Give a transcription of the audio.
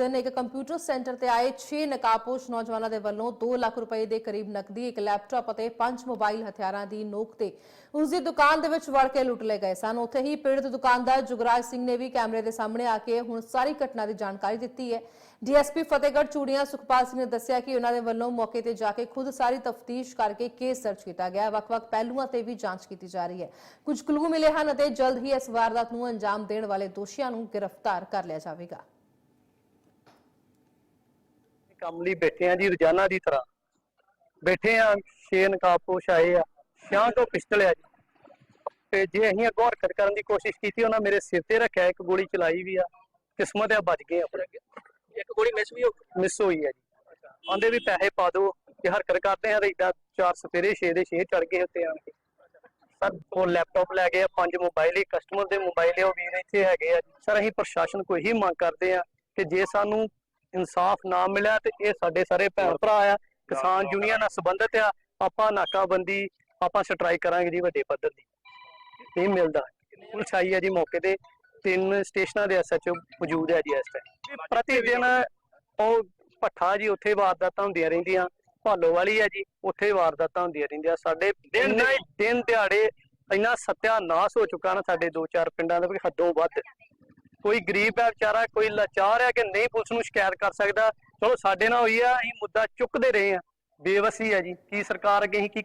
ਦਿਨ ਇੱਕ computer centre ਤੇ ਆਏ 6 ਨਕਾਬਪੋਸ਼ ਨੌਜਵਾਨਾਂ ਦੇ ਵੱਲੋਂ 2 ਲੱਖ ਰੁਪਏ ਦੇ ਕਰੀਬ ਨਕਦੀ, ਇੱਕ ਲੈਪਟਾਪ ਅਤੇ 5 ਮੋਬਾਈਲ ਹਥਿਆਰਾਂ ਦੀ ਨੋਕ ਤੇ ਉਸ ਦੀ ਦੁਕਾਨ ਦੇ ਵਿੱਚ ਵੜ ਕੇ ਲੁੱਟ ਲਏ ਗਏ ਸਨ। ਉੱਥੇ ਹੀ ਪੀੜਤ ਦੁਕਾਨਦਾਰ ਜੁਗਰਾਜ ਸਿੰਘ ਨੇ ਵੀ ਕੈਮਰੇ ਦੇ ਸਾਹਮਣੇ ਆ ਕੇ ਹੁਣ ਸਾਰੀ ਘਟਨਾ ਦੀ ਜਾਣਕਾਰੀ ਦਿੱਤੀ ਹੈ। ਡੀਐਸਪੀ ਫਤਿਹਗੜ੍ਹ ਚੂੜੀਆਂ ਸੁਖਪਾਲ ਸਿੰਘ ਨੇ ਦੱਸਿਆ ਕਿ ਉਹਨਾਂ ਦੇ ਵੱਲੋਂ ਮੌਕੇ ਤੇ ਜਾ ਕੇ ਖੁਦ ਸਾਰੀ ਤਫਤੀਸ਼ ਕਰਕੇ ਕੇਸ ਦਰਜ ਕੀਤਾ ਗਿਆ। ਹੈ ਵੱਖ-ਵੱਖ ਪਹਿਲੂਆਂ ਤੇ ਵੀ ਜਾਂਚ ਕੀਤੀ ਜਾ ਰਹੀ ਹੈ। ਕੁਝ ਕਲੂ ਮਿਲੇ ਹਨ ਅਤੇ ਜਲਦ ਹੀ ਇਸ ਵਾਰਦਾਤ ਨੂੰ ਅੰਜਾਮ ਦੇਣ ਵਾਲੇ ਦੋਸ਼ੀਆਂ ਨੂੰ ਗ੍ਰਿਫਤਾਰ ਕਰ ਲਿਆ ਜਾਵੇਗਾ। ਕੰਮ ਲਈ ਬੈਠੇ ਆ ਜੀ ਰੋਜ਼ਾਨਾ ਦੀ ਤਰ੍ਹਾਂ। ਬੈਠੇ ਆ ਛੇ ਨਕਾਬਪੋਸ਼ ਆਏ ਆ ਛਾਂ ਕੋ ਪਿਸਟਲ ਆ ਜੀ। ਤੇ ਜੇ ਅਸੀਂ ਅੱਗੋਂ ਹਰਕਤ ਕਰਨ ਦੀ ਕੋਸ਼ਿਸ਼ ਕੀਤੀ ਉਹਨਾਂ ਮੇਰੇ ਸਿਰ ਤੇ ਰੱਖਿਆ ਇੱਕ ਗੋਲੀ ਚਲਾਈ ਵੀ ਆ। ਕਿਸਮਤ ਆ ਬਚ ਗਏ ਆਪਣੇ। ਇੱਕ ਗੋਲੀ ਮਿਸ ਵੀ ਹੋ ਮਿਸ ਹੋਈ ਆ ਜੀ। ਆਂਦੇ ਵੀ ਪੈਸੇ ਪਾ ਦਿਓ ਜੇ ਹਰਕਤ ਕਰਦੇ ਆ ਤਾਂ ਇਦਾਂ ਚਾਰ ਸਫੇਰੇ 6 ਦੇ 6 ਚੜ ਗਏ ਉੱਤੇ ਆਣ ਕੇ। ਸਰ ਉਹ ਲੈਪਟਾਪ ਲੈ ਗਏ ਆ ਪੰਜ ਮੋਬਾਈਲ ਹੀ ਕਸਟਮਰ ਦੇ ਮੋਬਾਈਲ ਉਹ ਵੀਰ ਇੱਥੇ ਹੈਗੇ ਆ ਸਰ ਅਸੀਂ ਪ੍ਰਸ਼ਾਸਨ ਕੋਈ ਹੀ ਮੰਗ ਕਰਦੇ ਆ ਕਿ ਜੇ ਸਾਨੂੰ ਇਨਸਾਫ ਨਾ ਮਿਲਿਆ ਤੇ ਇਹ ਸਾਡੇ ਸਾਰੇ ਭੈਣ ਭਰਾ ਆ ਕਿਸਾਨ ਯੂਨੀਅਨ ਨਾਲ ਸੰਬੰਧਿਤ ਆ ਆਪਾਂ ਨਾਕਾਬੰਦੀ ਆਪਾਂ ਸਟ੍ਰਾਈਕ ਕਰਾਂਗੇ ਜੀ ਵੱਡੇ ਪੱਧਰ ਦੀ। ਨਹੀਂ ਮਿਲਦਾ। ਪੁਲਿਸ ਆਈ ਹੈ ਜੀ ਮੌਕੇ ਤੇ ਤਿੰਨ ਸਟੇਸ਼ਨਾਂ ਦੇ ਐਸਐਚਓ ਮੌਜੂਦ ਹੈ ਜੀ ਇਸ ਟਾਈਮ ਪ੍ਰਤੀ ਦਿਨ ਉਹ ਭੱਠਾ ਜੀ ਉੱਥੇ ਵਾਰਦਾਤਾਂ ਹੁੰਦੀਆਂ ਰਹਿੰਦੀਆਂ। ਭਾਲੋ ਵਾਲੀ ਹੈ ਜੀ ਉੱਥੇ ਵਾਰਦਾਤਾਂ ਹੁੰਦੀਆਂ ਰਹਿੰਦੀਆਂ। ਸਾਡੇ ਦਿਨ ਦਿਨ ਦਿਹਾੜੇ ਇੰਨਾ ਸਤਿਆਨਾਸ਼ ਹੋ ਚੁੱਕਾ ਨਾ ਸਾਡੇ ਦੋ ਚਾਰ ਪਿੰਡਾਂ ਦਾ ਵੀ ਹੱਦੋਂ ਵੱਧ। ਕੋਈ ਗਰੀਬ ਹੈ ਵਿਚਾਰਾ, ਕੋਈ ਲਾਚਾਰ ਹੈ ਕਿ ਨਹੀਂ ਪੁਲਿਸ ਨੂੰ ਸ਼ਿਕਾਇਤ ਕਰ ਸਕਦਾ। ਚਲੋ, ਸਾਡੇ ਨਾਲ ਹੋਈ ਆ, ਅਸੀਂ ਮੁੱਦਾ ਚੁੱਕਦੇ ਰਹੇ ਆ ਬੇਵਸੀ ਹੈ ਜੀ। ਕੀ ਸਰਕਾਰ ਅੱਗੇ ਅਸੀਂ ਕੀ